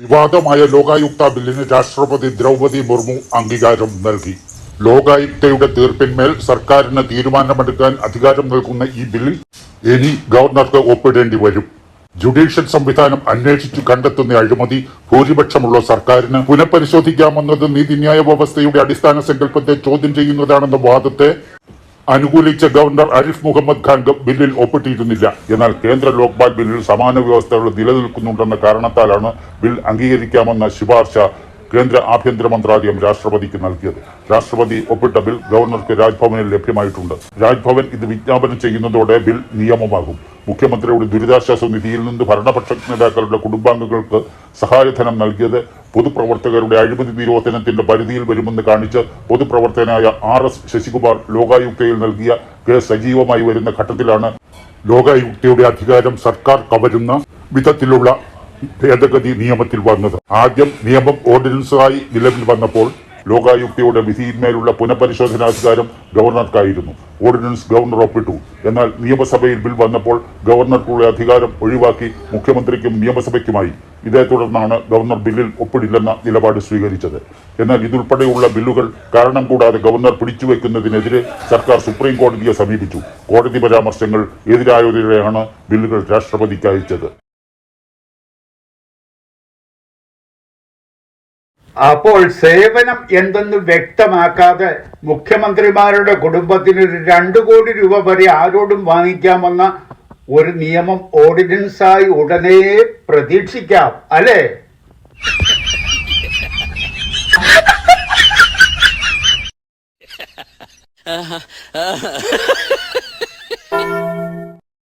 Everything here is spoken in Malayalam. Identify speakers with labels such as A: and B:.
A: വിവാദമായ ലോകായുക്ത ബില്ലിന് രാഷ്ട്രപതി ദ്രൗപദി മുർമു അംഗീകാരം നൽകി. ലോകായുക്തയുടെ തീർപ്പിന്മേൽ സർക്കാരിന് തീരുമാനമെടുക്കാൻ അധികാരം നൽകുന്ന ഈ ബില്ലിൽ ഇനി ഗവർണർക്ക് ഒപ്പിടേണ്ടി വരും. ജുഡീഷ്യൽ സംവിധാനം അന്വേഷിച്ചു കണ്ടെത്തുന്ന അഴിമതി ഭൂരിപക്ഷമുള്ള സർക്കാരിന് പുനഃപരിശോധിക്കാമെന്നത് നീതിന്യായ വ്യവസ്ഥയുടെ അടിസ്ഥാന സങ്കല്പത്തെ ചോദ്യം ചെയ്യുന്നതാണെന്ന വാദത്തെ അനുകൂലിച്ച ഗവർണർ അരിഫ് മുഹമ്മദ് ഖാൻ ബില്ലിൽ ഒപ്പിട്ടിരുന്നില്ല. എന്നാൽ കേന്ദ്ര ലോക്പാൽ ബില്ലിൽ സമാന വ്യവസ്ഥകൾ നിലനിൽക്കുന്നുണ്ടെന്ന കാരണത്താലാണ് ബിൽ അംഗീകരിക്കാമെന്ന ശുപാർശ കേന്ദ്ര ആഭ്യന്തര മന്ത്രാലയം രാഷ്ട്രപതിക്ക് നൽകിയത്. രാഷ്ട്രപതി ഒപ്പിട്ട ബിൽ ഗവർണർക്ക് രാജ്ഭവനിൽ ലഭ്യമായിട്ടുണ്ട്. രാജ്ഭവൻ ഇത് വിജ്ഞാപനം ചെയ്യുന്നതോടെ ബിൽ നിയമമാകും. മുഖ്യമന്ത്രിയുടെ ദുരിതാശ്വാസ നിധിയിൽ നിന്ന് ഭരണപക്ഷ നേതാക്കളുടെ കുടുംബാംഗങ്ങൾക്ക് സഹായധനം നൽകിയത് പൊതുപ്രവർത്തകരുടെ അഴിമതി നിരോധനത്തിന്റെ പരിധിയിൽ വരുമെന്ന് കാണിച്ച് പൊതുപ്രവർത്തകനായ ആർ എസ് ശശികുമാർ ലോകായുക്തയിൽ നൽകിയ കേസ് സജീവമായി വരുന്ന ഘട്ടത്തിലാണ് ലോകായുക്തയുടെ അധികാരം സർക്കാർ കവരുന്ന വിധത്തിലുള്ള ഭേദഗതി നിയമത്തിൽ വന്നത്. ആദ്യം നിയമം ഓർഡിനൻസായി നിലവിൽ വന്നപ്പോൾ ലോകായുക്തയുടെ വിധിയിന്മേലുള്ള പുനഃപരിശോധനാധികാരം ഗവർണർക്കായിരുന്നു. ഓർഡിനൻസ് ഗവർണർ ഒപ്പിട്ടു. എന്നാൽ നിയമസഭയിൽ ബിൽ വന്നപ്പോൾ ഗവർണർക്കുള്ള അധികാരം ഒഴിവാക്കി മുഖ്യമന്ത്രിക്കും നിയമസഭയ്ക്കുമായി. ഇതേ തുടർന്നാണ് ഗവർണർ ബില്ലിൽ ഒപ്പിടില്ലെന്ന നിലപാട് സ്വീകരിച്ചത്. എന്നാൽ ഇതുൾപ്പെടെയുള്ള ബില്ലുകൾ കാരണം കൂടാതെ ഗവർണർ പിടിച്ചുവെക്കുന്നതിനെതിരെ സർക്കാർ സുപ്രീം കോടതിയെ സമീപിച്ചു. കോടതി പരാമർശങ്ങൾ എതിരായതിനെയാണ് ബില്ലുകൾ രാഷ്ട്രപതിക്ക് അയച്ചത്.
B: അപ്പോൾ സേവനം എന്തെന്ന് വ്യക്തമാക്കാതെ മുഖ്യമന്ത്രിമാരുടെ കുടുംബത്തിന് രണ്ടു കോടി രൂപ വരെ ആരോടും വാങ്ങിക്കാമെന്ന ഒരു നിയമം ഓർഡിനൻസായി ഉടനെ പ്രതീക്ഷിക്കാം അല്ലേ?